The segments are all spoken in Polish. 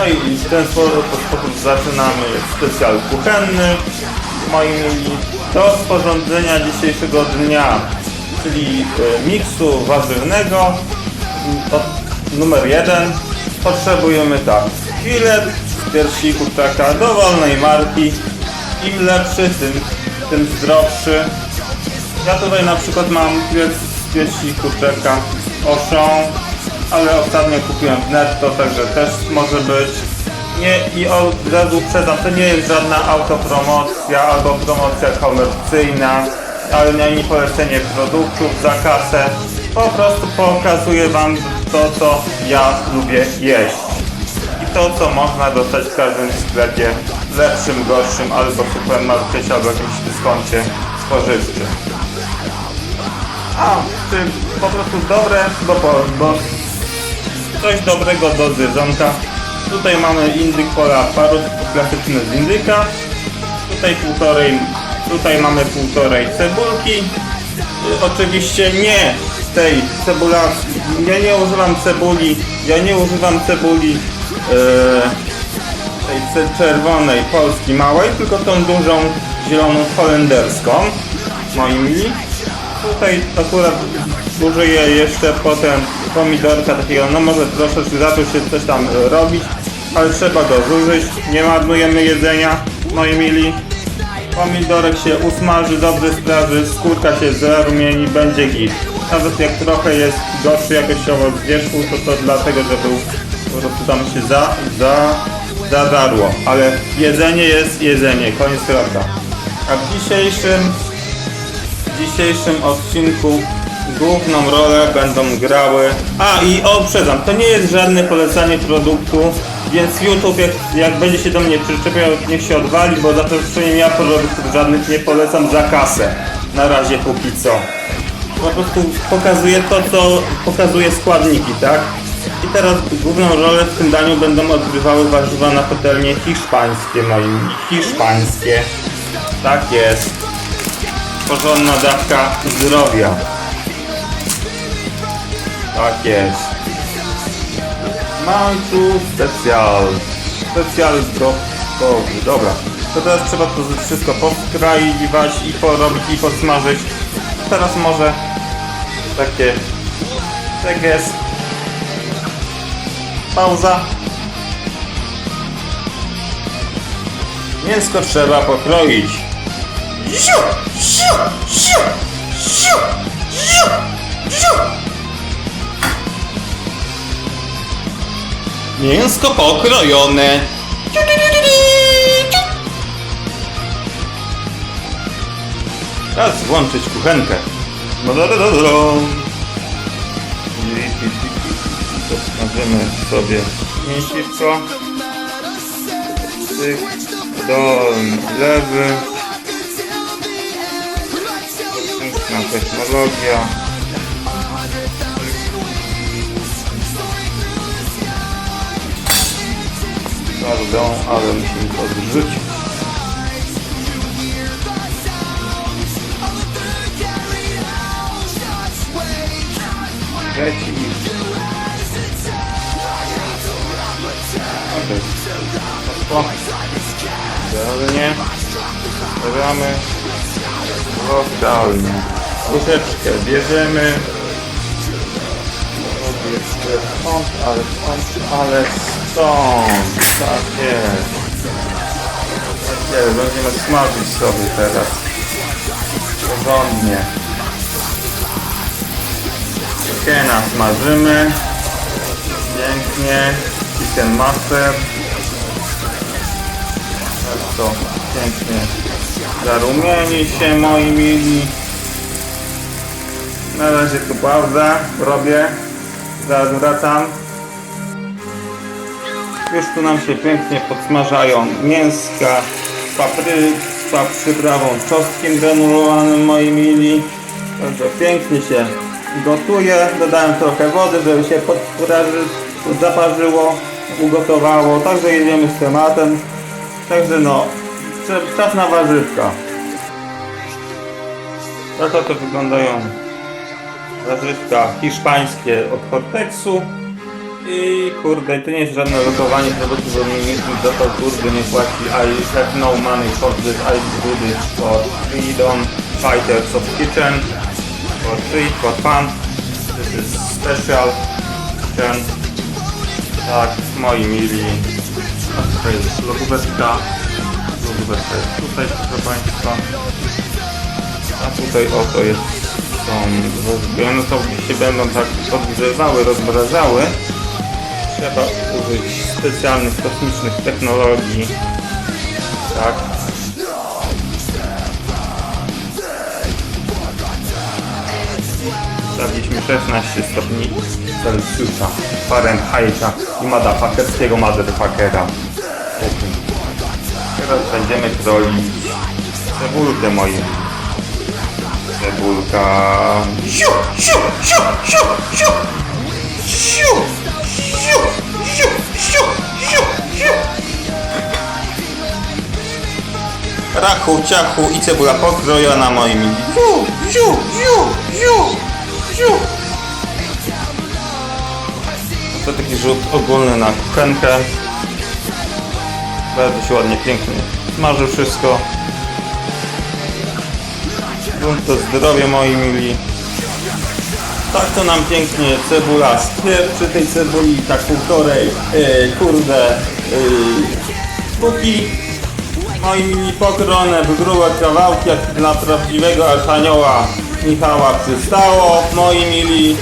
No i w ten sposób, zaczynamy specjal kuchenny. Moi mili, do sporządzenia dzisiejszego dnia, czyli e, miksu warzywnego numer jeden. Potrzebujemy tak filet z piersi kurczaka dowolnej marki. Im lepszy tym, tym zdrowszy. Ja tutaj na przykład mam filet z piersi kurczaka Auchan ale ostatnio kupiłem w netto także też może być. Nie i od razu uprzedzam, to nie jest żadna autopromocja albo promocja komercyjna ale nie ani polecenie produktów za kasę. Po prostu pokazuję wam to co ja lubię jeść. I to co można dostać w każdym sklepie lepszym, gorszym albo supermarkecie albo jakimś dyskoncie spożywczym. A, czy po prostu dobre, bo, bo coś dobrego do zjedzonka. Tutaj mamy indyk pola parut klasyczny z indyka. Tutaj półtorej, tutaj mamy półtorej cebulki. Y, Oczywiście nie tej cebula, ja nie używam cebuli, ja nie używam cebuli e, tej czerwonej Polski małej, tylko tą dużą zieloną holenderską, moi mili. Tutaj akurat użyję jeszcze potem pomidorka takiego, no może troszeczkę zaczął się coś tam e, robić, ale trzeba go zużyć, nie marnujemy jedzenia, moi mili. Pomidorek się usmaży, dobrze spraży, skórka się zarumieni, będzie git. Nawet jak trochę jest gorszy jakościowo z wierzchu, to to dlatego, że był po prostu tam się za, za, zadarło. Ale jedzenie jest jedzenie, koniec kropka. A w dzisiejszym w dzisiejszym odcinku główną rolę będą grały. A i uprzedzam, to nie jest żadne polecanie produktu, więc YouTube jak, jak będzie się do mnie przyczepiał, niech się odwali, bo za przeproszeniem ja produktów żadnych nie polecam za kasę. Na razie póki co. Po prostu pokazuję to, co pokazuje składniki, tak? I teraz główną rolę w tym daniu będą odgrywały warzywa na patelnie hiszpańskie, moim hiszpańskie. Tak jest porządna dawka zdrowia. Tak jest. Manchu specjal. Specjal gotowy. Dobra. To teraz trzeba to wszystko poskraiwać i porobić i podsmażyć. Teraz może takie tak jest. Pauza. Mięsko trzeba pokroić. Ziu, ziu, ziu, ziu, ziu, ziu. Mięsko pokrojone. Czas włączyć kuchenkę. No do, do, do, do. Posmażymy sobie mięsiwko. Cyk, dolny, lewy. Technologia. Pardon, ale musimy to odrzucić. Trzeci. Okej. Poszło. Idealnie. Stawiamy. Lokalnie. Łyżeczkę bierzemy. Jeszcze stąd, ale stąd, ale stąd. Tak jest. Tak jest, będziemy smażyć sobie teraz. Porządnie. Chickena smażymy. Pięknie. Chicken master. Tak to pięknie zarumieni się moi mili. Na razie tu pauza robię. Zaraz wracam. Już tu nam się pięknie podsmażają mięska z papry, z przyprawą czosnkiem granulowanym moi mili. Także pięknie się gotuje. Dodałem trochę wody, żeby się zaparzyło, ugotowało. Także jedziemy z tematem. Także no, Czas- na warzywka. Tak oto wyglądają warzywka hiszpańskie od Hortexu. I kurde, to nie jest żadne lokowanie produktów, bo mi nikt mi to kurde nie płaci. I have no money for this, I do this for freedom, fighters of kitchen, for free, for fun. This is special kitchen. Tak, moi mili. A tutaj jest logóweczka. Logóweczka jest tutaj, proszę Państwa. A tutaj oto jest, są wózki. One się będą tak podgrzewały, rozmrażały. Trzeba użyć specjalnych kosmicznych technologii. Tak. Stawiliśmy 16 stopni Celsjusza, Fahrenheita i motherfuckerskiego motherfuckera. Teraz będziemy krolić cebulkę moją. Cebulka. Siu, siu, siu, siu, siu. Siu, siu, siu, siu, siu, siu. Rachu, ciachu i cebula pokrojona moimi. Siu, siu, siu, siu, siu. To taki rzut ogólny na kuchenkę. Bardzo się ładnie, pięknie smaży wszystko. To zdrowie moi mili. Tak to nam pięknie cebula przy tej cebuli tak półtorej yy, kurde yy, sztuki. Moi mili pokrone w grube kawałki jak dla prawdziwego archanioła Michała przystało. Moi mili.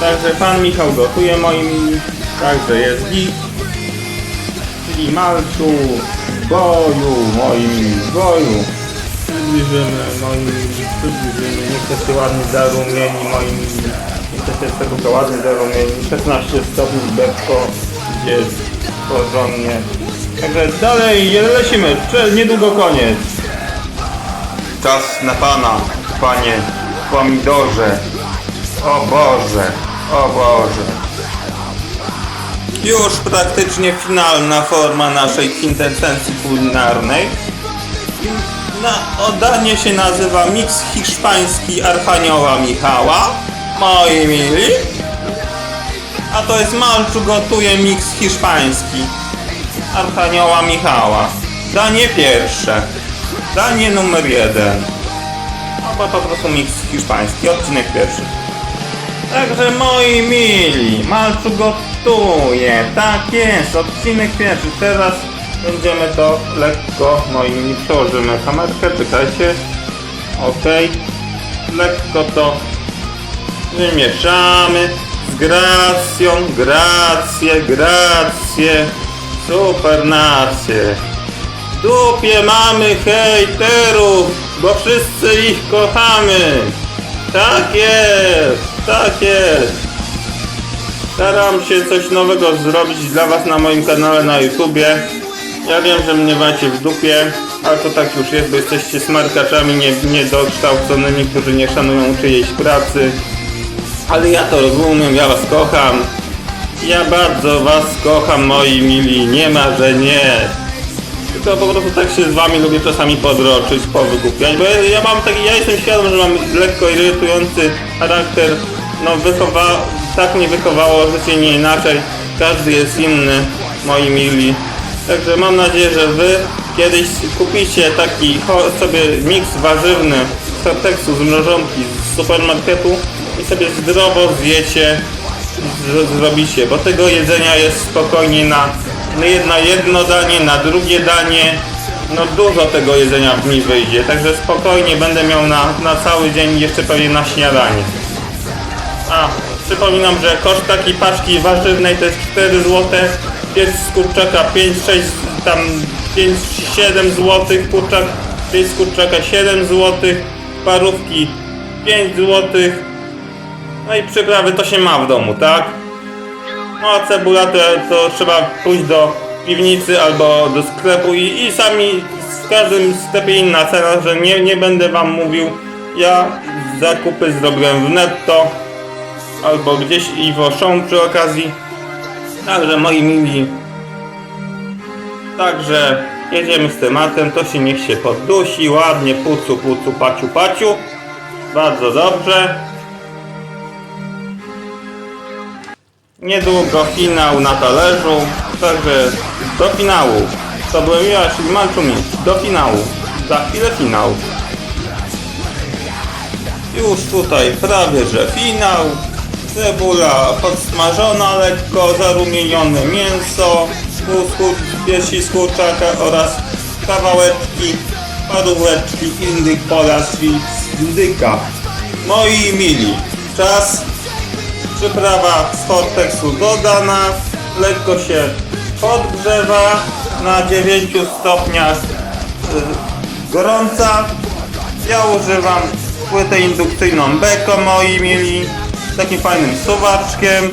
Także pan Michał gotuje moi mili. Także jest git. Czyli malcu, boju, moi mili, boju. Przybliżymy, moi mili, przybliżymy. Się ładnie zarumieni, moi mili. Niech to się cebulka ładnie zarumieni. 16 stopni bekko, gdzie jest porządnie. Także dalej, lecimy. Niedługo koniec. Czas na pana, panie pomidorze. O Boże, o Boże. Już praktycznie finalna forma naszej kwintesencji kulinarnej. Na oddanie się nazywa miks hiszpański Archanioła Michała. Moi mili. A to jest Malczu gotuje miks hiszpański Archanioła Michała. Danie pierwsze. Danie numer jeden. Albo po prostu miks hiszpański, odcinek pierwszy. Także moi mili, Malczu gotuje, tak jest, odcinek pierwszy, teraz będziemy to lekko, moi mili, przełożymy kamerkę, czekajcie, ok, lekko to wymieszamy z gracją, grację, grację, supernację. W dupie mamy hejterów, bo wszyscy ich kochamy. Tak jest, tak jest. Staram się coś nowego zrobić dla Was na moim kanale na YouTubie. Ja wiem, że mnie macie w dupie, ale to tak już jest, bo jesteście smarkaczami nie, niedokształconymi, którzy nie szanują czyjejś pracy. Ale ja to rozumiem, ja Was kocham. Ja bardzo Was kocham, moi mili, nie ma, że nie. Tylko po prostu tak się z wami lubię czasami podroczyć, powygłupiać, bo ja, ja mam taki, ja jestem świadom, że mam lekko irytujący charakter, no wychowa, tak mnie wychowało życie nie inaczej, każdy jest inny, moi mili. Także mam nadzieję, że wy kiedyś kupicie taki sobie miks warzywny z tekstu z mrożonki z supermarketu i sobie zdrowo zjecie zrobicie, bo tego jedzenia jest spokojnie na na jedno, danie, na drugie danie. No dużo tego jedzenia mi wyjdzie, także spokojnie będę miał na, na cały dzień jeszcze pewnie na śniadanie. A, przypominam, że koszt takiej paczki warzywnej to jest 4 zł, z kurczaka 5, 6, tam 5, 7 zł, kurczak, z kurczaka 7 zł, parówki 5 zł, no i przyprawy to się ma w domu, tak? No a cebula to, to trzeba pójść do piwnicy albo do sklepu i, i sami w każdym sklepie inna cena, że nie, nie będę wam mówił. Ja zakupy zrobiłem w netto albo gdzieś i w Auchan przy okazji. Także moi mili. Także jedziemy z tematem, to się niech się poddusi, ładnie pucu pucu paciu paciu. Bardzo dobrze. Niedługo finał na talerzu, także do finału. To byłem ja, czyli Malczu Mistrz. Do finału. Za chwilę finał. Już tutaj prawie że finał. Cebula podsmażona lekko, zarumienione mięso, skur, piersi z kurczaka oraz kawałeczki, paróweczki indyk oraz z indyka. Moi mili, czas Przyprawa z Hortexu dodana, lekko się podgrzewa na 9 stopniach y, gorąca. Ja używam płytę indukcyjną Beko, moi mili, takim fajnym suwaczkiem.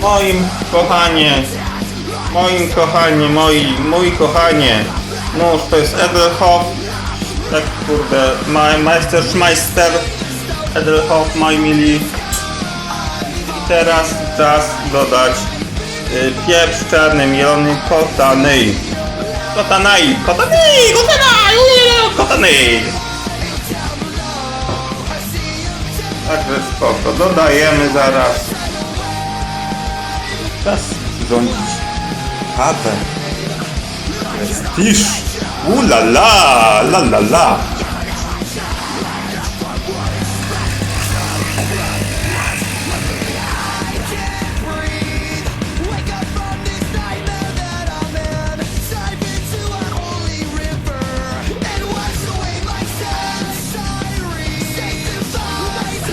Moim kochanie, moim kochanie, moi, mój kochanie, nóż to jest Edelhoff, tak kurde, Ma- Meisterschmeister Edelhoff, moi mili. I teraz czas dodać y, pieprz czarny mielony kotanej. Kotanej, kotanej, kotanej. Także spoko, dodajemy zaraz. Czas rządzić kawę. Prestiż. Ula la, la la la.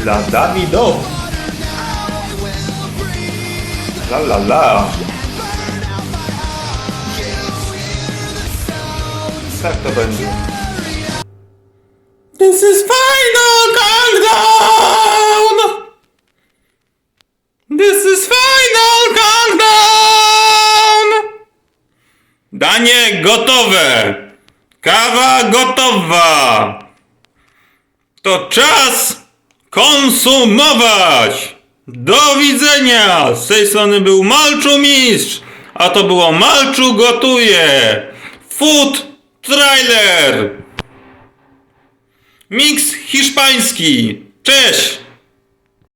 Sanctify La Dawidow. La la la. Tak to będzie. This is final countdown! This is final countdown! Danie gotowe! Kawa gotowa! To czas konsumować! Do widzenia! Z tej strony był Malczu Mistrz, a to było Malczu Gotuje! Food Trailer! Miks hiszpański! Cześć!